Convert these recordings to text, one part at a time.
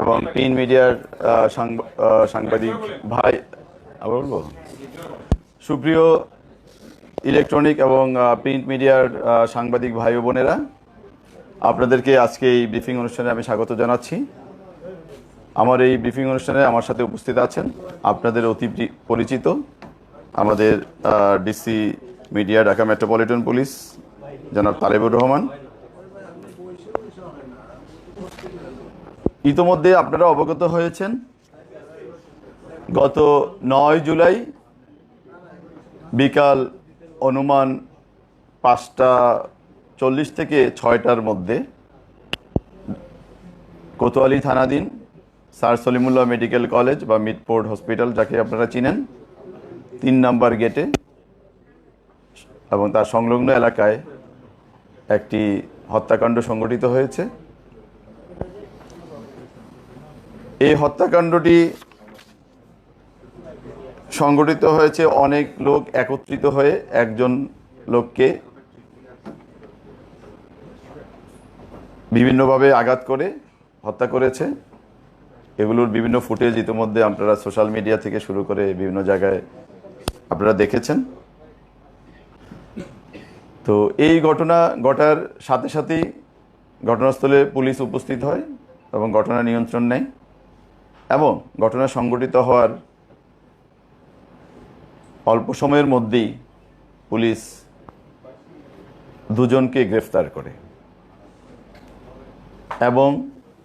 এবং প্রিন্ট মিডিয়ার সাংবাদিক ভাই, আবার বলব? সুপ্রিয় ইলেকট্রনিক এবং প্রিন্ট মিডিয়ার সাংবাদিক ভাই ও বোনেরা, আপনাদেরকে আজকে এই ব্রিফিং অনুষ্ঠানে আমি স্বাগত জানাচ্ছি। আমার এই ব্রিফিং অনুষ্ঠানে আমার সাথে উপস্থিত আছেন আপনাদের অতি পরিচিত আমাদের DC media, Dhaka metropolitan police, জনাব তালেবুর রহমান ইতোমধ্যে আপনারা অবগত হয়েছেন, গত নয় জুলাই বিকাল অনুমান পাঁচটা চল্লিশ থেকে ছয়টার মধ্যে কোতোয়ালি থানাধীন স্যার সলিমুল্লাহ মেডিকেল কলেজ বা মিডপোর্ট হসপিটাল, যাকে আপনারা চিনেন, তিন নাম্বার গেটে এবং তার সংলগ্ন এলাকায় একটি হত্যাকাণ্ড সংঘটিত হয়েছে। এই হত্যাকাণ্ডটি সংগঠিত হয়েছে অনেক লোক একত্রিত হয়ে একজন লোককে বিভিন্নভাবে আঘাত করে হত্যা করেছে। এগুলোর বিভিন্ন ফুটেজ ইতিমধ্যে আপনারা সোশ্যাল মিডিয়া থেকে শুরু করে বিভিন্ন জায়গায় আপনারা দেখেছেন। তো এই ঘটনা ঘটার সাথে সাথেই ঘটনাস্থলে পুলিশ উপস্থিত হয় এবং ঘটনা নিয়ন্ত্রণ নেয়। এবং ঘটনা সংঘটিত হওয়ার অল্প সময়ের মধ্যেই পুলিশ দুজনকে গ্রেফতার করে। এবং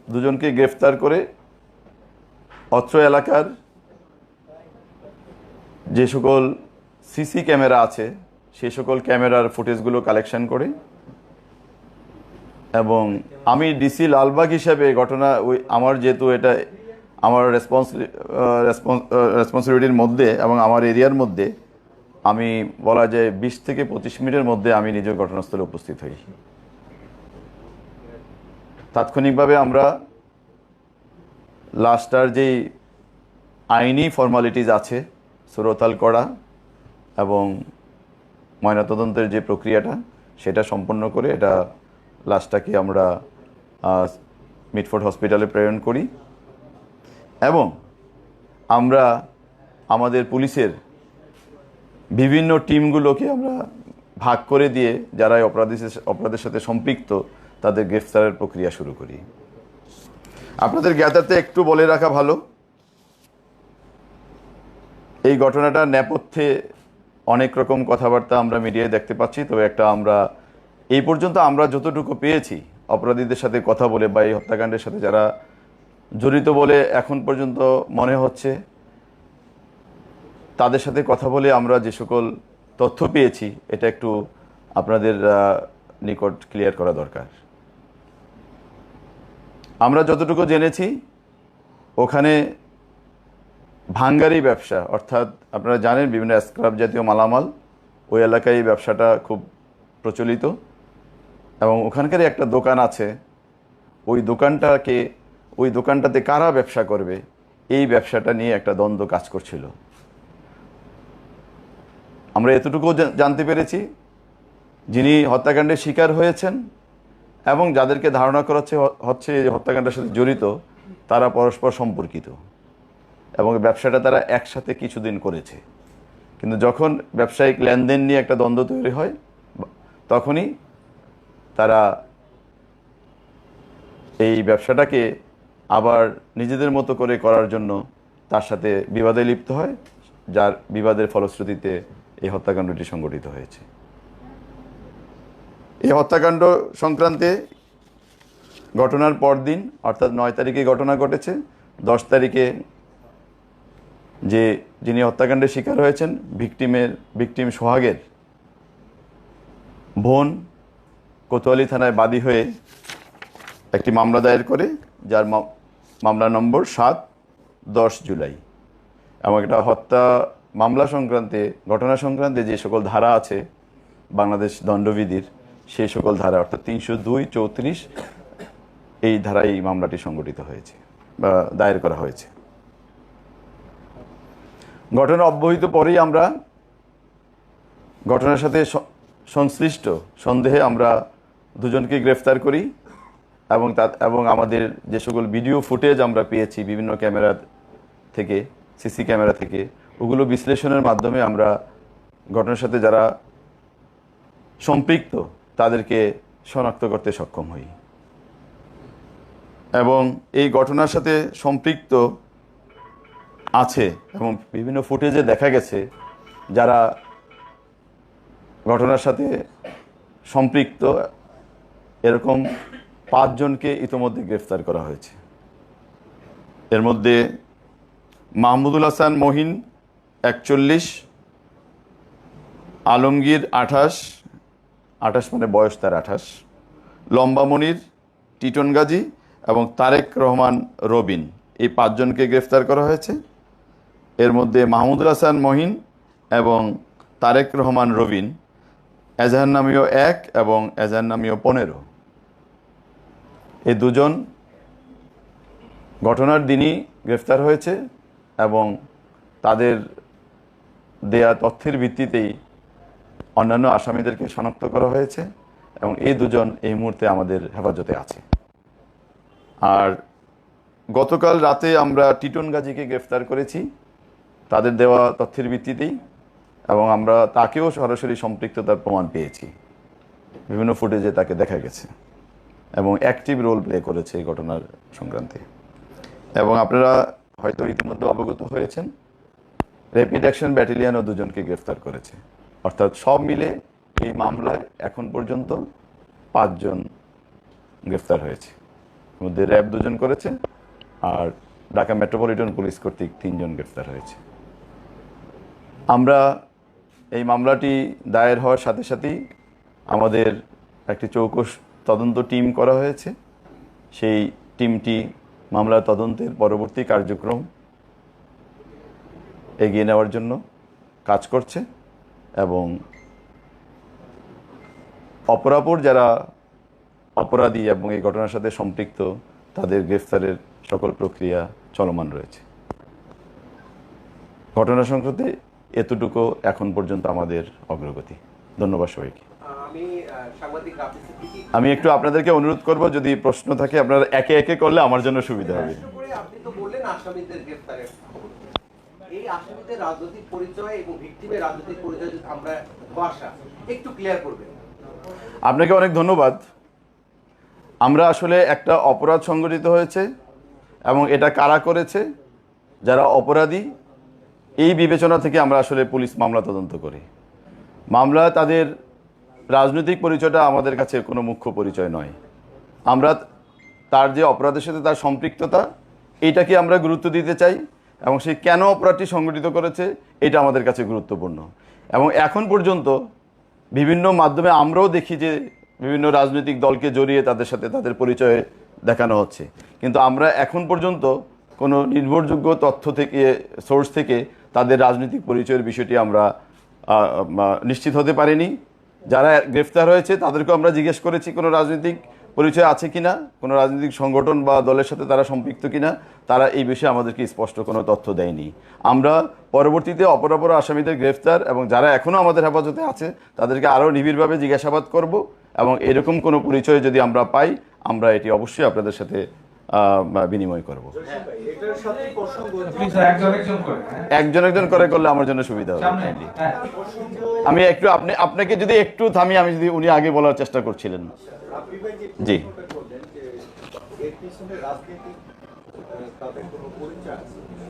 দুজনকে গ্রেফতার করে অত্র এলাকার যে সকল সিসি ক্যামেরা আছে সেই সকল ক্যামেরার ফুটেজগুলো কালেকশন করে এবং আমি ডিসি লালবাগ হিসাবে ঘটনা, ওই আমার যেহেতু এটা আমার রেসপন্স রেসপন্সিবিলিটির মধ্যে এবং আমার এরিয়ার মধ্যে আমি বলা যায় বিশ থেকে পঁচিশ মিনিটের মধ্যে আমি নিজের ঘটনাস্থলে উপস্থিত হই। তাৎক্ষণিকভাবে আমরা লাস্টার যেই আইনি ফর্মালিটিজ আছে, সুরতাল করা এবং ময়নাতদন্তের যে প্রক্রিয়াটা, সেটা সম্পন্ন করে এটা লাশটাকে আমরা মিটফোর্ড হসপিটালে প্রেরণ করি। এবং আমরা আমাদের পুলিশের বিভিন্ন টিমগুলোকে আমরা ভাগ করে দিয়ে যারা অপরাধী অপরাধের সাথে সম্পৃক্ত, তাদের গ্রেফতারের প্রক্রিয়া শুরু করি। আপনাদের জ্ঞাতার্থে একটু বলে রাখা ভালো। এই ঘটনাটা নেপথ্যে অনেক রকম কথাবার্তা আমরা মিডিয়ায় দেখতে পাচ্ছি, তবে একটা আমরা এই পর্যন্ত আমরা যতটুকু পেয়েছি, অপরাধীদের সাথে কথা বলে বা এই হত্যাকাণ্ডের সাথে যারা জড়িত বলে এখন পর্যন্ত মনে হচ্ছে। তাদের সাথে কথা বলে আমরা যে সকল তথ্য পেয়েছি, এটা একটু আপনাদের নিকট ক্লিয়ার করা দরকার। আমরা যতটুকু জেনেছি, ওখানে ভাঙ্গারি ব্যবসা, অর্থাৎ আপনারা জানেন বিভিন্ন স্ক্রাব জাতীয় মালামাল, ওই এলাকায় ব্যবসাটা খুব প্রচলিত। এবং ওখানকারই একটা দোকান আছে, ওই দোকানটাকে ওই দোকানটাতে কারা ব্যবসা করবে? এই ব্যবসাটা নিয়ে একটা দ্বন্দ্ব কাজ করছিল। আমরা এতটুকু জানতে পেরেছি। যিনি হত্যাকাণ্ডের শিকার হয়েছেন এবং যাদেরকে ধারণা করা হচ্ছে হচ্ছে এই হত্যাকাণ্ডের সাথে জড়িত, তারা পরস্পর সম্পর্কিত এবং ব্যবসাটা তারা একসাথে কিছুদিন করেছে। কিন্তু যখন ব্যবসায়িক লেনদেন নিয়ে একটা দ্বন্দ্ব তৈরি হয়, তখনই তারা এই ব্যবসাটাকে আবার নিজেদের মতো করে করার জন্য তার সাথে বিবাদে লিপ্ত হয়, যার বিবাদের ফলশ্রুতিতে এই হত্যাকাণ্ডটি সংঘটিত হয়েছে। এই হত্যাকাণ্ড সংক্রান্তে ঘটনার পরদিন, অর্থাৎ নয় তারিখে ঘটনা ঘটেছে। দশ তারিখে যে যিনি হত্যাকাণ্ডের শিকার হয়েছেন, ভিকটিমের, ভিকটিম সোহাগের বোন কোতোয়ালি থানায় বাদী হয়ে একটি মামলা দায়ের করে, যার মামলা নম্বর সাত, দশ জুলাই। এবং এটা হত্যা মামলা সংক্রান্তে, ঘটনা সংক্রান্তে যে সকল ধারা আছে, বাংলাদেশ দণ্ডবিধির সেই সকল ধারা, অর্থাৎ তিনশো দুই চৌত্রিশ, এই ধারায় এই মামলাটি সংগঠিত হয়েছে বা দায়ের করা হয়েছে। ঘটনা অব্যহিত পরেই আমরা ঘটনার সাথে সংশ্লিষ্ট সন্দেহে আমরা দুজনকে গ্রেফতার করি। এবং তা এবং আমাদের যে সকল ভিডিও ফুটেজ আমরা পেয়েছি বিভিন্ন ক্যামেরা থেকে সিসি ক্যামেরা থেকে, ওগুলো বিশ্লেষণের মাধ্যমে আমরা ঘটনার সাথে যারা সম্পৃক্ত, তাদেরকে শনাক্ত করতে সক্ষম হই। এবং এই ঘটনার সাথে সম্পৃক্ত আছে এবং বিভিন্ন ফুটেজে দেখা গেছে, যারা ঘটনার সাথে সম্পৃক্ত, এরকম পাঁচজনকে ইতোমধ্যে গ্রেফতার করা হয়েছে। এর মধ্যে মাহমুদুল হাসান মহিন একচল্লিশ, আলমগীর আঠাশ আঠাশ মানে বয়স তার আঠাশ, লম্বা মনির, টিটন গাজী এবং তারেক রহমান রবিন এই পাঁচজনকে গ্রেফতার করা হয়েছে। এর মধ্যে মাহমুদুল হাসান মহিন এবং তারেক রহমান রবিন, এজাহার নামীয় এক এবং এজাহার নামীয় পনেরো। এই দুজন ঘটনার দিনই গ্রেফতার হয়েছে এবং তাদের দেয়া তথ্যের ভিত্তিতেই অন্যান্য আসামিদেরকে শনাক্ত করা হয়েছে এবং এই দুজন এই মুহূর্তে আমাদের হেফাজতে আছে। আর গতকাল রাতে আমরা টিটন গাজীকে গ্রেফতার করেছি তাদের দেওয়া তথ্যের ভিত্তিতেই এবং আমরা তাকেও সরাসরি সম্পৃক্ততার প্রমাণ পেয়েছি। বিভিন্ন ফুটেজে তাকে দেখা গেছে। এবং অ্যাক্টিভ রোল প্লে করেছে এই ঘটনার সংক্রান্তে। এবং আপনারা হয়তো ইতিমধ্যে অবগত হয়েছেন র্যাপিড অ্যাকশন ব্যাটালিয়ানও দুজনকে গ্রেফতার করেছে। অর্থাৎ সব মিলে এই মামলায় এখন পর্যন্ত পাঁচজন গ্রেফতার হয়েছে। মধ্যে র্যাব দুজন করেছে আর ঢাকা মেট্রোপলিটন পুলিশ কর্তৃক তিনজন গ্রেফতার হয়েছে। আমরা এই মামলাটি দায়ের হওয়ার সাথে সাথেই আমাদের একটি চৌকস তদন্ত টিম করা হয়েছে। সেই টিমটি মামলার তদন্তের পরবর্তী কার্যক্রম এগিয়ে নেওয়ার জন্য কাজ করছে এবং অপরাপর যারা অপরাধী এবং এই ঘটনার সাথে সম্পৃক্ত, তাদের গ্রেফতারের সকল প্রক্রিয়া চলমান রয়েছে। ঘটনা সংক্রান্তে এতটুকু এখন পর্যন্ত আমাদের অগ্রগতি। ধন্যবাদ সবাইকে। আমি একটু আপনাদেরকে অনুরোধ করব যদি প্রশ্ন থাকে আপনারা একে একে করলে আমার জন্য সুবিধা হবে। আপনি তো বললেন আসামিদের গ্রেফতারের এই আসামিদের রাজনৈতিক পরিচয় এবং ভিক্টিমের রাজনৈতিক পরিচয় আমরা ভাষা একটু ক্লিয়ার করবেন। আপনাকে অনেক ধন্যবাদ। আমরা আসলে একটা অপরাধ সংগঠিত হয়েছে এবং এটা কারা করেছে যারা অপরাধী এই বিবেচনা থেকে আমরা আসলে পুলিশ মামলা তদন্ত করি। মামলা তাদের রাজনৈতিক পরিচয়টা আমাদের কাছে কোনো মুখ্য পরিচয় নয়। আমরা তার যে অপরাধের সাথে তার সম্পৃক্ততা এইটাকে আমরা গুরুত্ব দিতে চাই এবং সে কেন অপরাধটি সংগঠিত করেছে, এটা আমাদের কাছে গুরুত্বপূর্ণ। এবং এখন পর্যন্ত বিভিন্ন মাধ্যমে আমরাও দেখি যে বিভিন্ন রাজনৈতিক দলকে জড়িয়ে তাদের সাথে তাদের পরিচয় দেখানো হচ্ছে। কিন্তু আমরা এখন পর্যন্ত কোনো নির্ভরযোগ্য তথ্য থেকে সোর্স থেকে তাদের রাজনৈতিক পরিচয়ের বিষয়টি আমরা নিশ্চিত হতে পারিনি। যারা গ্রেফতার হয়েছে, তাদেরকেও আমরা জিজ্ঞেস করেছি কোনো রাজনৈতিক পরিচয় আছে কিনা, কোনো রাজনৈতিক সংগঠন বা দলের সাথে তারা সম্পৃক্ত কি না তারা এই বিষয়ে আমাদেরকে স্পষ্ট কোনো তথ্য দেয়নি। আমরা পরবর্তীতে অপরাপর আসামিদের গ্রেফতার এবং যারা এখনও আমাদের হেফাজতে আছে, তাদেরকে আরও নিবিড়ভাবে জিজ্ঞাসাবাদ করব এবং এরকম কোনো পরিচয় যদি আমরা পাই, আমরা এটি অবশ্যই আপনাদের সাথে বিনিময় করব এটার সাথে প্রসঙ্গ প্লিজ একজন একজন করে হ্যাঁ? একজন একজন করে করলে আমার জন্য সুবিধা হবে। হ্যাঁ আমি একটু আপনি আপনাকে যদি একটু থামি আমি যদি উনি আগে বলার চেষ্টা করছিলেন জি।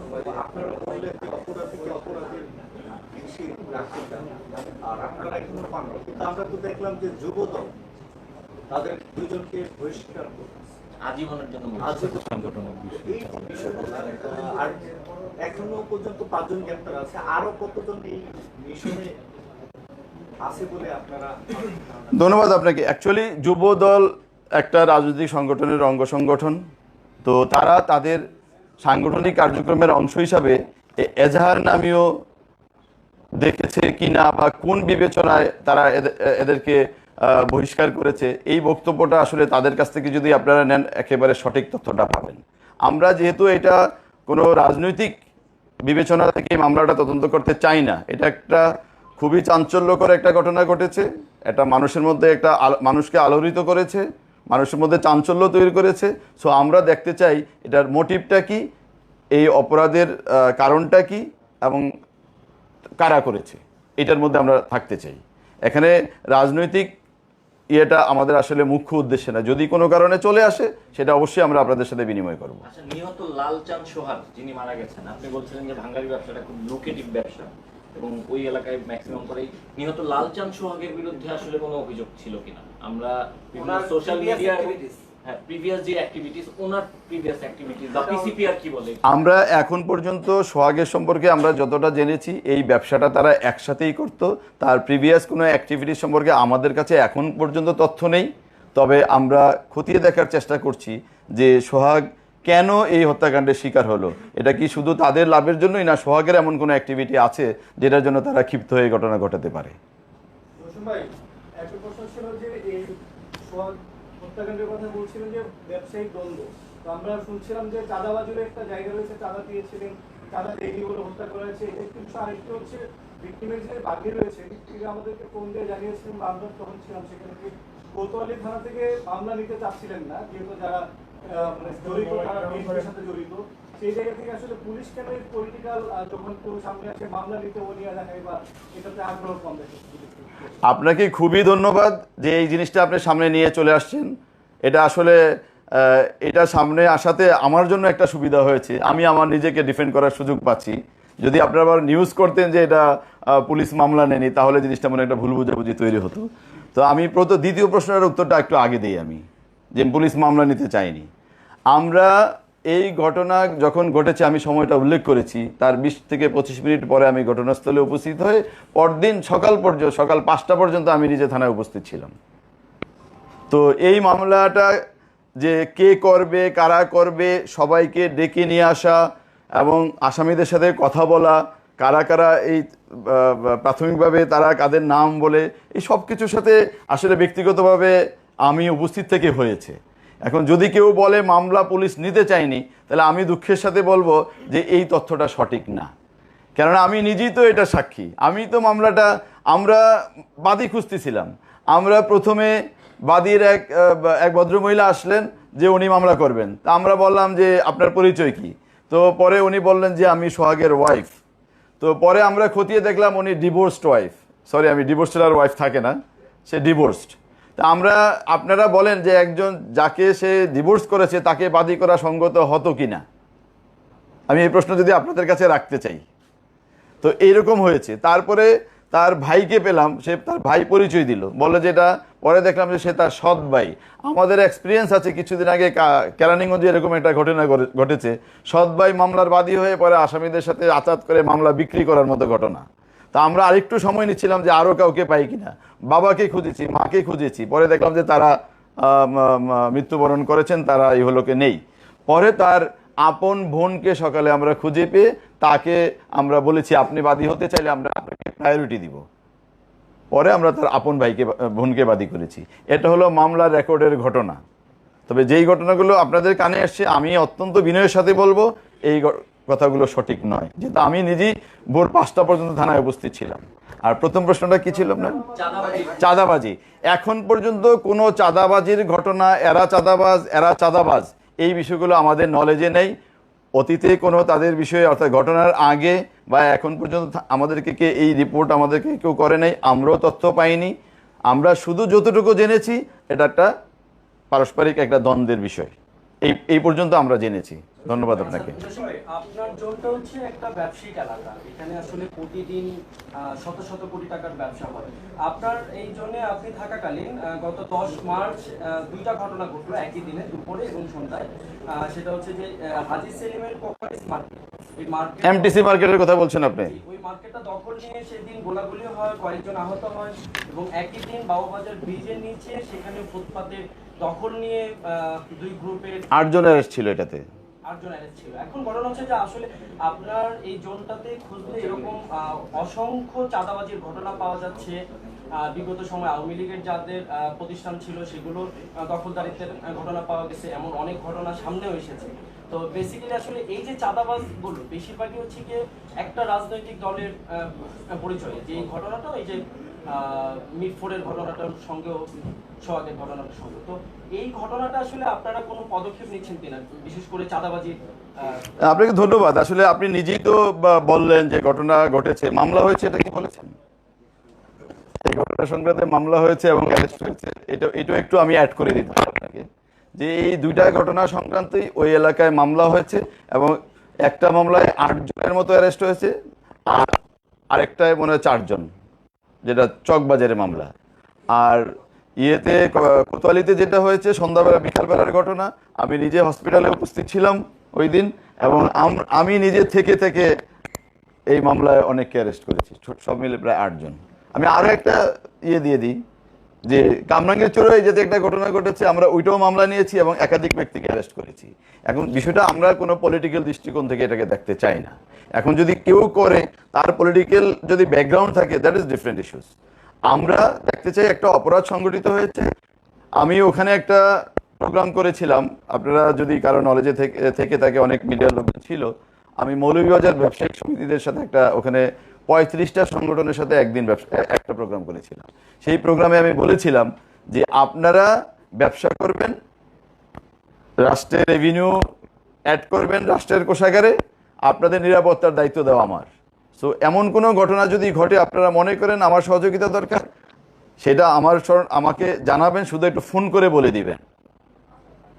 মানে আমরা তো দেখলাম যে যুবদল তাদের দুজনকে বহিষ্কার করছে আজীবনের জন্য আজীবন এই আর এখনও পর্যন্ত পাঁচজন গ্রেপ্তার আছে আরও কতজন এই মিশনে আছে বলে আপনারা ধন্যবাদ আপনাকে। অ্যাকচুয়ালি যুব দল একটা রাজনৈতিক সংগঠনের অঙ্গ সংগঠন। তো তারা তাদের সাংগঠনিক কার্যক্রমের অংশ হিসাবে এজাহার নামীয় দেখেছে কিনা বা কোন বিবেচনায় তারা এদে- এদেরকে বহিষ্কার করেছে, এই বক্তব্যটা আসলে তাদের কাছ থেকে যদি আপনারা নেন, একেবারে সঠিক তথ্যটা পাবেন। আমরা যেহেতু এটা কোনো রাজনৈতিক বিবেচনা থেকে মামলাটা তদন্ত করতে চাই না, এটা একটা খুবই চাঞ্চল্যকর একটা ঘটনা ঘটেছে। এটা মানুষের মধ্যে একটা মানুষকে আলোড়িত করেছে, মানুষের মধ্যে চাঞ্চল্য তৈরি করেছে। সো আমরা দেখতে চাই এটার মোটিভটা কি, এই অপরাধের কারণটা কি, এবং কারা করেছে, এটার মধ্যে আমরা থাকতে চাই। এখানে রাজনৈতিক ইয়েটা আমাদের আসলে মুখ্য উদ্দেশ্যে না। যদি কোনো কারণে চলে আসে সেটা অবশ্যই আমরা আপনাদের সাথে বিনিময় করব। নিহত নিহত লালচাঁদ সোহাগ যিনি মারা গেছেন আপনি বলছিলেন যে ভাঙ্গারি ব্যবসাটা খুব লোকেটিভ ব্যবসা এবং ওই এলাকায় ম্যাক্সিমাম করেই নিহত লালচাঁদ সোহাগের বিরুদ্ধে আসলে কোনো অভিযোগ ছিল কিনা? আমরা সোশ্যাল মিডিয়া হ্যাঁ প্রিভিয়াস যে অ্যাক্টিভিটিস ওনার প্রিভিয়াস অ্যাক্টিভিটিস বা পিসিপিআর কি বলে? আমরা এখন পর্যন্ত সোহাগের সম্পর্কে আমরা যতটা জেনেছি এই ব্যবসাটা তারা একসাথেই করত। তার প্রিভিয়াস কোনো অ্যাক্টিভিটি সম্পর্কে আমাদের কাছে এখন পর্যন্ত তথ্য নেই। তবে আমরা খতিয়ে দেখার চেষ্টা করছি যে সোহাগ কেন এই হত্যাকাণ্ডের শিকার হলো? এটা কি শুধু তাদের লাভের জন্যই না সোহাগের এমন কোনো অ্যাক্টিভিটি আছে যেটার জন্য তারা ক্ষিপ্ত হয়ে ঘটনা ঘটাতে পারে? ভাই একটা প্রশ্ন ছিল যে এই সোহাগ হত্যাকাণ্ডের কথা বলছিলেন যে ব্যবসায়িক দ্বন্দ্ব। তো আমরা শুনছিলাম যে চাঁদাবাজুর একটা জায়গা রয়েছে চাঁদা দিয়েছিলেন চাঁদা দেয়নি বলে হত্যা করা হয়েছে। কিন্তু আরেকটি হচ্ছে ভিক্টিমের যে বাকি রয়েছে ভিক্টিমে আমাদেরকে ফোন দিয়ে জানিয়েছিলেন আমরা তখন ছিলাম সেখানে কি কোতোয়ালি থানা থেকে মামলা নিতে চাচ্ছিলেন না যেহেতু যারা মানে জড়িত তারা সাথে জড়িত সেই জায়গা থেকে আসলে পুলিশ কেন পলিটিক্যাল যখন কেউ সামনে মামলা নিতে দেখায় বা এটাতে আগ্রহ কম দেখে? আপনাকে খুবই ধন্যবাদ যে এই জিনিসটা আপনি সামনে নিয়ে চলে আসছেন। এটা আসলে এটা সামনে আসাতে আমার জন্য একটা সুবিধা হয়েছে। আমি আমার নিজেকে ডিফেন্ড করার সুযোগ পাচ্ছি। যদি আপনারা আবার নিউজ করতেন যে এটা পুলিশ মামলা নেয়নি, তাহলে জিনিসটা মনে একটা ভুল বুঝাবুঝি তৈরি হতো। তো আমি প্রথম দ্বিতীয় প্রশ্নের উত্তরটা একটু আগে দিই আমি, যে পুলিশ মামলা নিতে চাইনি আমরা এই ঘটনা যখন ঘটেছে, আমি সময়টা উল্লেখ করেছি। তার বিশ থেকে পঁচিশ মিনিট পরে আমি ঘটনাস্থলে উপস্থিত হয়ে পরদিন সকাল পর্যন্ত সকাল পাঁচটা পর্যন্ত আমি নিজে থানায় উপস্থিত ছিলাম। তো এই মামলাটা যে কে করবে, কারা করবে, সবাইকে ডেকে নিয়ে আসা এবং আসামিদের সাথে কথা বলা, কারা কারা এই প্রাথমিকভাবে তারা কাদের নাম বলে, এই সব কিছুর সাথে আসলে ব্যক্তিগতভাবে আমি উপস্থিত থেকে হয়েছে। এখন যদি কেউ বলে মামলা পুলিশ নিতে চায়নি, তাহলে আমি দুঃখের সাথে বলব যে এই তথ্যটা সঠিক না। কেননা আমি নিজেই তো এটা সাক্ষী। আমি তো মামলাটা, আমরা বাদী খুঁজতেছিলাম। আমরা প্রথমে বাদীর এক এক ভদ্রমহিলা আসলেন যে উনি মামলা করবেন। তা আমরা বললাম যে আপনার পরিচয় কি? তো পরে উনি বললেন যে আমি সোহাগের ওয়াইফ তো পরে আমরা খতিয়ে দেখলাম উনি ডিভোর্সড ওয়াইফ সরি আমি ডিভোর্সড আর ওয়াইফ থাকে না। সে ডিভোর্সড তা আমরা, আপনারা বলেন যে একজন যাকে সে ডিভোর্স করেছে, তাকে বাদী করা সঙ্গত হতো কি না আমি এই প্রশ্ন যদি আপনাদের কাছে রাখতে চাই। তো এইরকম হয়েছে। তারপরে তার ভাইকে পেলাম, সে তার ভাই পরিচয় দিল। বলে যেটা পরে দেখলাম যে সে তার সৎ ভাই। আমাদের এক্সপিরিয়েন্স আছে কিছুদিন আগে কেরানীগঞ্জে এরকম একটা ঘটনা ঘটে- ঘটেছে। সৎ ভাই মামলার বাদী হয়ে পরে আসামিদের সাথে আচাত করে মামলা বিক্রি করার মতো ঘটনা। তা আমরা আরেকটু সময় নিচ্ছিলাম যে আরও কাউকে পাই কিনা। বাবাকে খুঁজেছি, মাকে খুঁজেছি। পরে দেখলাম যে তারা মৃত্যুবরণ করেছেন, তারা এই হলোকে নেই। পরে তার আপন বোনকে সকালে আমরা খুঁজে পেয়ে তাকে আমরা বলেছি, আপনি বাদী হতে চাইলে আমরা আপনাকে প্রায়োরিটি দিব। পরে আমরা তার আপন ভাইকে, বোনকে বাদী করেছি। এটা হলো মামলার রেকর্ডের ঘটনা। তবে যেই ঘটনাগুলো আপনাদের কানে আসছে, আমি অত্যন্ত বিনয়ের সাথে বলব, এই কথাগুলো সঠিক নয়। যেহেতু আমি নিজেই ভোর পাঁচটা পর্যন্ত থানায় উপস্থিত ছিলাম। আর প্রথম প্রশ্নটা কি ছিল আপনার? চাঁদাবাজি। চাঁদাবাজি। এখন পর্যন্ত কোনো চাঁদাবাজির ঘটনা এরা চাঁদাবাজ এরা চাঁদাবাজ এই বিষয়গুলো আমাদের নলেজে নেই। অতীতে কোনো তাদের বিষয়ে অর্থাৎ ঘটনার আগে বা এখন পর্যন্ত আমাদেরকে কে এই রিপোর্ট আমাদেরকে কেউ করে নাই আমরাও তথ্য পাইনি। আমরা শুধু যতটুকু জেনেছি এটা একটা পারস্পরিক একটা দ্বন্দ্বের বিষয়। এই এই পর্যন্ত আমরা জেনেছি। ধন্যবাদ আপনাকে। আপনার জোনটা হচ্ছে একটা ব্যবসায়িক এলাকা। এখানে আসলে প্রতিদিন শত শত কোটি টাকার ব্যবসা হয়। আপনার এই জন্য আপনি থাকাকালীন গত দশ মার্চ দুইটা ঘটনা ঘটলো একই দিনে দুপুরে এবং সন্ধ্যায়। সেটা হচ্ছে যে হাজি সেলিমের কোপারিস মার্কেট এমটিসি মার্কেটের কথা বলছেন আপনি? ওই মার্কেটটা দখল নিয়ে সেদিন গোলাগুলি হয় কয়েকজন আহত হয় এবং একই দিন বাবুবাজার ব্রিজের নিচে সেখানে ফুটপাতে দখল নিয়ে দুই গ্রুপের আটজন অ্যারেস্ট ছিল এটাতে। আটজন অ্যারেস্ট ছিল। এখন ঘটনা হচ্ছে যে আসলে আপনার এই জোনটাতে খুঁজলে এরকম অসংখ্য চাঁদাবাজির ঘটনা পাওয়া যাচ্ছে। বিগত সময় আওয়ামী লীগের যাদের প্রতিষ্ঠান ছিল সেগুলো দখলদারিত্বের ঘটনা পাওয়া গেছে। এমন অনেক ঘটনা সামনেও এসেছে। তো বেসিক্যালি আসলে এই যে চাঁদাবাজগুলো, বেশিরভাগই হচ্ছে গিয়ে একটা রাজনৈতিক দলের পরিচয়। যে এই ঘটনাটা এই যে মিটফোর্ডের ঘটনাটার সঙ্গেও সোহাগের ঘটনাটার সঙ্গে তো এই ঘটনাটা আসলে আপনারা কোনো পদক্ষেপ নিচ্ছেন কিনা? বিশেষ করে চাঁদাবাজির আহ, আপনাকে ধন্যবাদ। আসলে আপনি নিজেই তো বললেন যে ঘটনা ঘটেছে। মামলা হয়েছে এটা কি বলেছেন? এই ঘটনা সংক্রান্তে মামলা হয়েছে এবং অ্যারেস্ট হয়েছে। এটা এটাও একটু আমি অ্যাড করে দিতে আপনাকে। যে এই দুইটা ঘটনা সংক্রান্তেই ওই এলাকায় মামলা হয়েছে এবং একটা মামলায় আট জনের মতো অ্যারেস্ট হয়েছে আর আরেকটায় মনে হয় চারজন যেটা চকবাজারের মামলা। আর ইয়েতে কোতোয়ালিতে যেটা হয়েছে, সন্ধ্যাবেলা, বিকালবেলার ঘটনা, আমি নিজে হসপিটালে উপস্থিত ছিলাম ওই দিন, এবং আমি নিজে থেকে থেকে এই মামলায় অনেককে অ্যারেস্ট করেছি সব মিলে প্রায় আটজন। আমি আরও একটা ইয়ে দিয়ে দিই, যে কামরাঙ্গের চোরে যেতে একটা ঘটনা ঘটেছে, আমরা ওইটাও মামলা নিয়েছি এবং একাধিক ব্যক্তিকে অ্যারেস্ট করেছি। এখন বিষয়টা আমরা কোনো পলিটিক্যাল দৃষ্টিকোণ থেকে এটাকে দেখতে চাই না। এখন যদি কেউ করে, তার পলিটিক্যাল যদি ব্যাকগ্রাউন্ড থাকে দ্যাট ইজ ডিফারেন্ট ইস্যুস আমরা দেখতে চাই একটা অপরাধ সংগঠিত হয়েছে। আমি ওখানে একটা প্রোগ্রাম করেছিলাম। আপনারা যদি কারও নলেজে থেকে থেকে অনেক মিডিয়ার লোক ছিল। আমি মৌলভীবাজার ব্যবসায়িক সমিতিদের সাথে একটা ওখানে পঁয়ত্রিশটা সংগঠনের সাথে একদিন ব্যবসা, একটা প্রোগ্রাম করেছিলাম। সেই প্রোগ্রামে আমি বলেছিলাম যে আপনারা ব্যবসা করবেন, রাষ্ট্রের রেভিনিউ অ্যাড করবেন রাষ্ট্রের কোষাগারে, আপনাদের নিরাপত্তার দায়িত্ব দেওয়া আমার। সো এমন কোনো ঘটনা যদি ঘটে, আপনারা মনে করেন আমার সহযোগিতা দরকার? সেটা আমার আমাকে জানাবেন, শুধু একটু ফোন করে বলে দিবেন।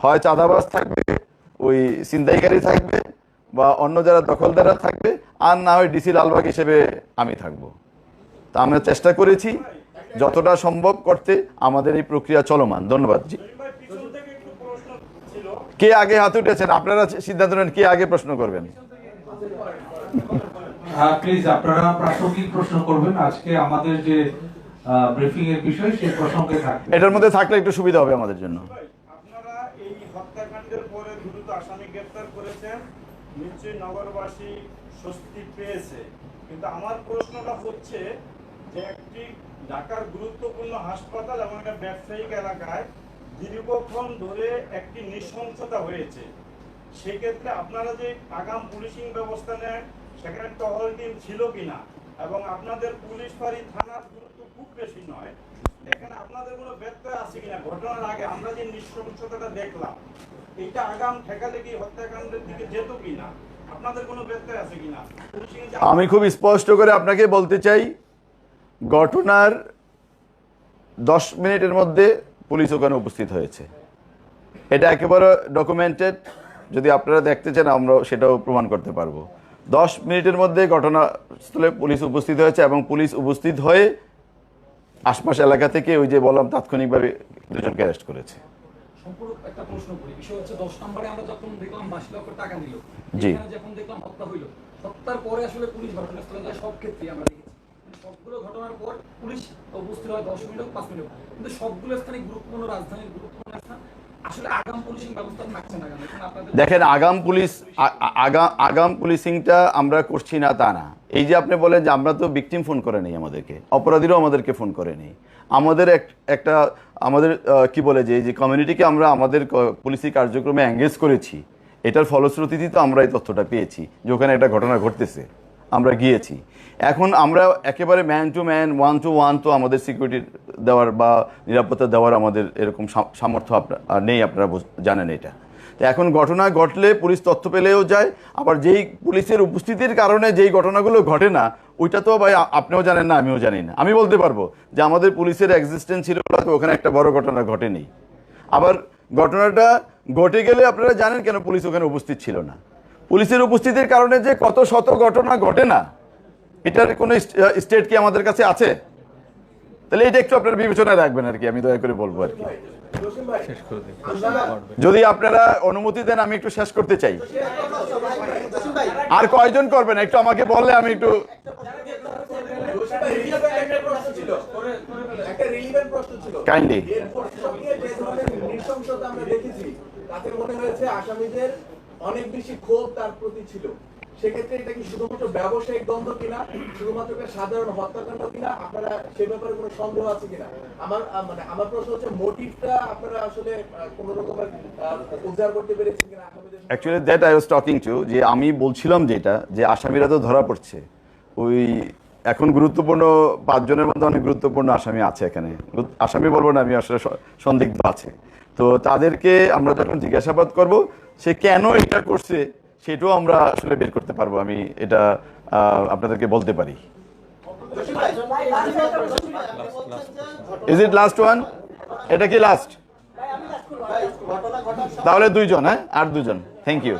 হয় চাঁদাবাজ থাকবে, ওই ছিনতাইকারী থাকবে, বা অন্য যারা দখলদাররা থাকবে, আর না হয় ডিসি লালবাগ হিসেবে আমি থাকব। তা আমরা চেষ্টা করেছি, যতটা সম্ভব করতে, আমাদের এই প্রক্রিয়া চলমান। ধন্যবাদ জি। কে আগে হাত উঠেছেন? আপনারা সিদ্ধান্ত নেন, কে আগে প্রশ্ন করবেন? প্লিজ আপনারা প্রাসঙ্গিক প্রশ্ন করবেন। আজকে আমাদের যে ব্রিফিং এর বিষয় সেই প্রসঙ্গে থাকবে। এটার মধ্যে থাকলে একটু সুবিধা হবে আমাদের জন্য। আপনারা এই হত্যাকাণ্ডের পরে দ্রুত আসামি গ্রেপ্তার করেছেন। নিশ্চয়ই নগরবাসী স্বস্তি পেয়েছে। কিন্তু আমার প্রশ্নটা হচ্ছে যে একটি ঢাকার গুরুত্বপূর্ণ হাসপাতাল এবং একটা ব্যবসায়িক এলাকায় দীর্ঘক্ষণ ধরে একটি নৃশংসতা হয়েছে। সেক্ষেত্রে আপনারা যে আগাম পুলিশিং ব্যবস্থা নেন সেখানে টহল টিম ছিল কিনা এবং আপনাদের পুলিশ ফাঁড়ি থানার গুরুত্ব খুব বেশি নয়, এখানে আপনাদের কোনো ব্যত্যয় আছে কিনা? ঘটনার আগে আমরা যে নৃশংসতাটা দেখলাম, এইটা আগাম ঠেকালে কি হত্যাকাণ্ডের দিকে যেত কিনা? আপনাদের কোনো ব্যত্যয় আছে কিনা? আমি খুব স্পষ্ট করে আপনাকে বলতে চাই, ঘটনার দশ মিনিটের মধ্যে পুলিশ ওখানে উপস্থিত হয়েছে। এটা একেবারে ডকুমেন্টেড যদি আপনারা দেখতে চান আমরা সেটাও প্রমাণ করতে পারব। দশ মিনিটের মধ্যে ঘটনাস্থলে পুলিশ উপস্থিত হয়েছে এবং পুলিশ উপস্থিত হয়ে আশপাশ এলাকা থেকে ওই যে বললাম তাৎক্ষণিকভাবে দুজনকে অ্যারেস্ট করেছে। একটা প্রশ্ন করি। বিষয় হচ্ছে দশ নম্বরে আমরা যখন দেখলাম বাসি লক্ষ টাকা নিল জি। যখন দেখলাম হত্যা হইল হত্যার পরে আসলে পুলিশ ঘটনাস্থলে যায় সব ক্ষেত্রে আমরা দেখেছি। সবগুলো ঘটনার পর পুলিশ উপস্থিত হয় দশ মিনিট হোক, পাঁচ মিনিট কিন্তু সবগুলো স্থানে গুরুত্বপূর্ণ রাজধানীর গুরুত্বপূর্ণ স্থান দেখেন, আগাম পুলিশ আগাম পুলিশিংটা আমরা করছি না তা না। এই যে আপনি বলেন যে আমরা তো ভিকটিম ফোন করে নেই আমাদেরকে, অপরাধীরাও আমাদেরকে ফোন করে নেই। আমাদের এক- একটা, আমাদের কি বলে যে যে কমিউনিটিকে আমরা আমাদের পুলিশি কার্যক্রমে এঙ্গেজ করেছি, এটার ফলশ্রুতিতে তো আমরা এই তথ্যটা পেয়েছি যে ওখানে একটা ঘটনা ঘটতেছে। আমরা গিয়েছি। এখন আমরা একেবারে man to man one to one তো আমাদের সিকিউরিটি দেওয়ার বা নিরাপত্তা দেওয়ার আমাদের এরকম সামর্থ্য আপনার নেই আপনারা জানেন এটা। তো এখন ঘটনা ঘটলে পুলিশ তথ্য পেলেও যায়, আবার যেই পুলিশের উপস্থিতির কারণে যেই ঘটনাগুলো ঘটে না, ওইটা তো ভাই আপনিও জানেন না, আমিও জানি না। আমি বলতে পারব যে আমাদের পুলিশের এক্সিস্টেন্স ছিল তো ওখানে একটা বড় ঘটনা ঘটেনি। আবার ঘটনাটা ঘটে গেলে আপনারা জানেন কেন পুলিশ ওখানে উপস্থিত ছিল না। পুলিশের উপস্থিতির কারণে যে কত শত ঘটনা ঘটে না, এটার কোনো স্টেট কি আমাদের কাছে আছে? তাহলে এটা একটু আপনারা বিবেচনায় রাখবেন আর কি, আমি দয়া করে বলব আর কি। যদি আপনারা অনুমতি দেন, আমি একটু শেষ করতে চাই। আর কয়জন করবেন একটু আমাকে বললে আমি একটু কাইন্ডলি অনেক বেশি ক্ষোভ তার প্রতি ছিল। সেক্ষেত্রে এটা কি শুধুমাত্র ব্যবসায়িক দ্বন্দ্ব কিনা, শুধুমাত্র সাধারণ হত্যাকাণ্ড কিনা, আপনারা সে ব্যাপারে কোনো সন্দেহ আছে কিনা? আমার মানে আমার প্রশ্ন হচ্ছে মোটিভটা আপনারা আসলে কোনো রকমের উদ্ধার করতে পেরেছেন কিনা? Actually that I was talking to যে আমি বলছিলাম যেটা, যে আসামিরা তো ধরা পড়ছে। ওই এখন গুরুত্বপূর্ণ পাঁচজনের মধ্যে অনেক গুরুত্বপূর্ণ আসামি আছে এখানে। আসামি বলব না, আমি আসলে সন্দিগ্ধ আছে। তো তাদেরকে আমরা যখন জিজ্ঞাসাবাদ করব সে কেন এটা করছে, সেটাও আমরা আসলে বের করতে পারব। আমি এটা আপনাদেরকে বলতে পারি। ইজ ইট লাস্ট ওয়ান এটা কি লাস্ট তাহলে দুইজন হ্যাঁ? আর দুজন। থ্যাংক ইউ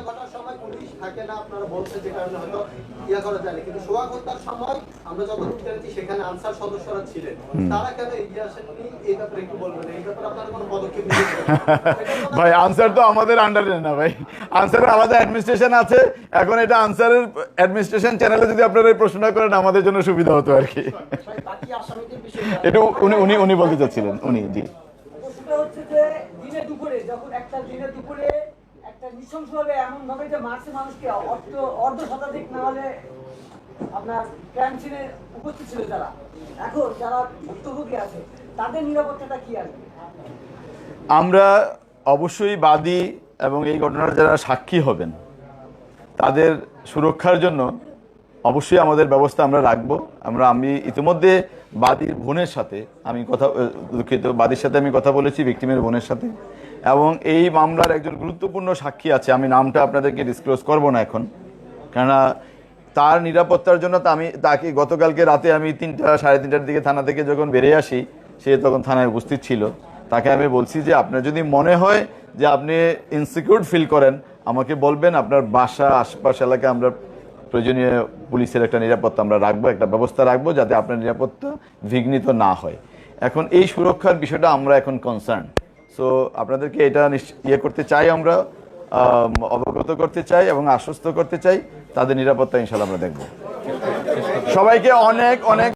ইয়া করা যায় কিন্তু সোহাগ হত্যার সময় আমরা যখন জেনেছি সেখানে আনসার সদস্যরা ছিলেন। তারা কেন এগিয়ে আসেননি এই ব্যাপারে একটু বলবেন। এই ব্যাপারে আপনারা কোনো পদক্ষেপ ভাই আনসার তো আমাদের আন্ডারে না ভাই। আনসারের আলাদা অ্যাডমিনিস্ট্রেশন আছে। এখন এটা আনসারের অ্যাডমিনিস্ট্রেশন চ্যানেলে যদি আপনারা এই প্রশ্নটা করেন আমাদের জন্য সুবিধা হতো আর কি। এটা উনি উনি উনি বলতে চাচ্ছিলেন। উনি জি। হচ্ছে যে দিনে দুপুরে যখন একটা দিনে দুপুরে এমন ভাবে যে মারছে মানুষকে, অর্ধ শতাধিক না হলে আপনার উপস্থিত ছিল যারা। এখন যারা ভুক্তভোগী আছে, তাদের নিরাপত্তাটা কি আমরা অবশ্যই বাদী এবং এই ঘটনার যারা সাক্ষী হবেন, তাদের সুরক্ষার জন্য অবশ্যই আমাদের ব্যবস্থা আমরা রাখব। আমরা, আমি ইতিমধ্যে বাদীর বোনের সাথে আমি কথা, দুঃখিত, বাদীর সাথে আমি কথা বলেছি ভিক্টিমের বোনের সাথে। এবং এই মামলার একজন গুরুত্বপূর্ণ সাক্ষী আছে, আমি নামটা আপনাদেরকে ডিসক্লোজ করব না এখন। কেননা তার নিরাপত্তার জন্য তা আমি তাকে গতকালকে রাতে আমি তিনটা, সাড়ে তিনটার দিকে থানা থেকে যখন বেরিয়ে আসি, সে তখন থানায় উপস্থিত ছিল। তাকে আমি বলছি যে, আপনার যদি মনে হয় যে আপনি ইনসিকিউর ফিল করেন, আমাকে বলবেন, আপনার বাসা, আশপাশ এলাকায় আমরা প্রয়োজনীয় পুলিশের একটা নিরাপত্তা আমরা রাখব, একটা ব্যবস্থা রাখব যাতে আপনার নিরাপত্তা বিঘ্নিত না হয়। এখন এই সুরক্ষার বিষয়টা আমরা এখন কনসার্ন সো আপনাদেরকে এটা ইয়ে করতে চাই আমরা আম, অবগত করতে চাই এবং আশ্বস্ত করতে চাই তাদের নিরাপত্তা ইনশাল্লাহ আমরা দেখব। সবাইকে অনেক অনেক